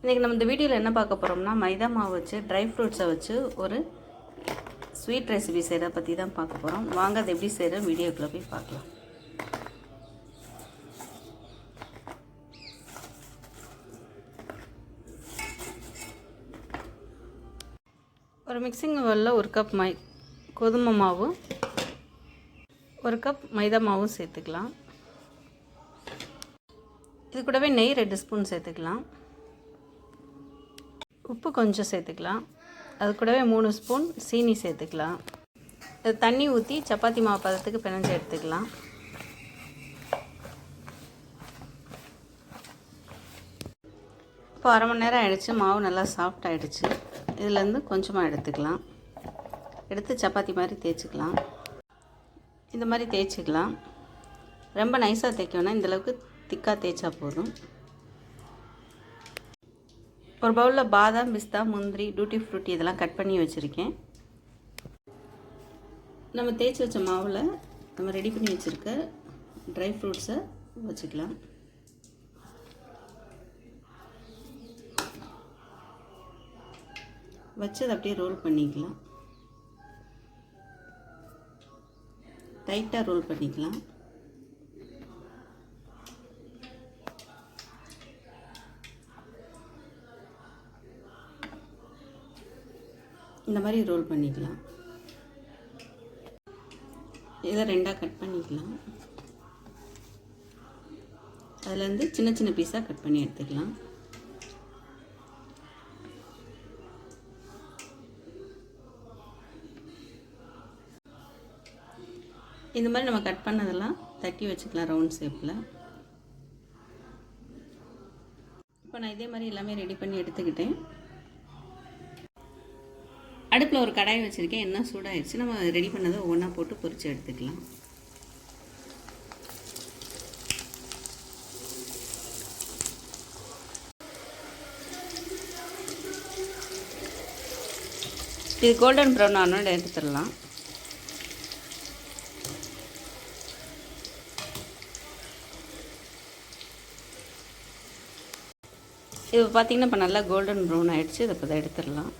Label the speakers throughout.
Speaker 1: இன்றைக்கி நம்ம இந்த வீடியோவில் என்ன பார்க்க போகிறோம்னா மைதா மாவு வச்சு ட்ரை ஃப்ரூட்ஸை வச்சு ஒரு ஸ்வீட் ரெசிபி செய்கிறத பற்றி தான் பார்க்க போகிறோம் வாங்க அது எப்படி செய்கிற வீடியோக்குள்ளே போய் பார்க்கலாம். ஒரு மிக்சிங் பவுலில் ஒரு கப் மை கோதுமை மாவு ஒரு கப் மைதா மாவும் சேர்த்துக்கலாம். இது கூடவே நெய் ரெண்டு ஸ்பூன் சேர்த்துக்கலாம். உப்பு கொஞ்சம் சேர்த்துக்கலாம். அது கூடவே மூணு ஸ்பூன் சீனி சேர்த்துக்கலாம். தண்ணி ஊற்றி சப்பாத்தி மாவு பதத்துக்கு பிணைஞ்சு எடுத்துக்கலாம். இப்போ அரை மணி நேரம் ஆகிடுச்சு மாவு நல்லா சாஃப்ட் ஆகிடுச்சு இதுலேருந்து கொஞ்சமாக எடுத்துக்கலாம். எடுத்து சப்பாத்தி மாதிரி தேய்ச்சிக்கலாம். இந்த மாதிரி தேய்ச்சிக்கலாம். ரொம்ப நைஸாக தேய்க்கணும்னா இந்தளவுக்கு திக்காக தேய்ச்சா போதும். ஒரு பவுலில் பாதாம் பிஸ்தா முந்திரி டூட்டி ஃப்ரூட்டி இதெல்லாம் கட் பண்ணி வச்சுருக்கேன். நம்ம தேய்ச்சி வச்ச மாவில் நம்ம ரெடி பண்ணி வச்சுருக்க ட்ரை ஃப்ரூட்ஸை வச்சுக்கலாம். வச்சு அதை அப்படியே ரோல் பண்ணிக்கலாம். டைட்டாக ரோல் பண்ணிக்கலாம். இந்த மாதிரி ரோல் பண்ணிக்கலாம். இதை ரெண்டாக கட் பண்ணிக்கலாம். அதுலேருந்து சின்ன சின்ன பீஸாக கட் பண்ணி எடுத்துக்கலாம். இந்த மாதிரி நம்ம கட் பண்ணதெல்லாம் தட்டி வச்சுக்கலாம் ரவுண்ட் ஷேப்பில் இப்போ நான் இதே மாதிரி எல்லாமே ரெடி பண்ணி எடுத்துக்கிட்டேன். அடுப்பில் ஒரு கடாய் வச்சுருக்கேன். என்ன சூடாகிடுச்சு நம்ம ரெடி பண்ணதை ஒவ்வொன்றா போட்டு பொரித்து எடுத்துக்கலாம். இது கோல்டன் ப்ரௌன் ஆனோட எடுத்துடலாம். இது பார்த்திங்கன்னா இப்போ நல்லா கோல்டன் ப்ரௌன் ஆகிடுச்சு இதை இப்போ எடுத்துடலாம்.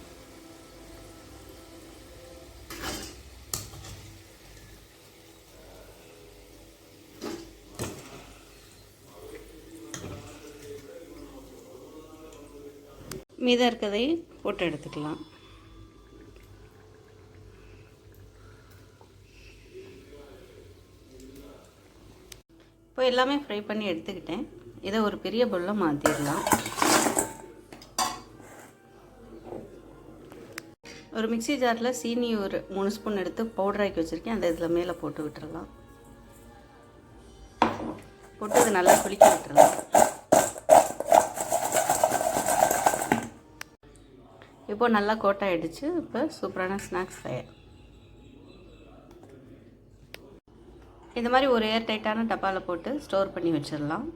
Speaker 1: மீதம் இருக்கிறதை போட்டு எடுத்துக்கலாம். இப்போ எல்லாமே ஃப்ரை பண்ணி எடுத்துக்கிட்டேன். இதை ஒரு பெரிய பொருளில் மாற்றிடலாம் ஒரு மிக்சி ஜாரில் சீனி ஒரு மூணு ஸ்பூன் எடுத்து பவுடராக்கி வச்சுருக்கேன். அந்த இதில் மேலே போட்டு விட்டுறலாம். போட்டு அதை நல்லா குளிக்க விட்டுறலாம். இப்போ நல்லா கோட்டாயிடுச்சு. இப்போ சூப்பரான ஸ்நாக்ஸ் தயார். இந்த மாதிரி ஒரு ஏர் டைட்டான டப்பாவில் போட்டு ஸ்டோர் பண்ணி வச்சிடலாம்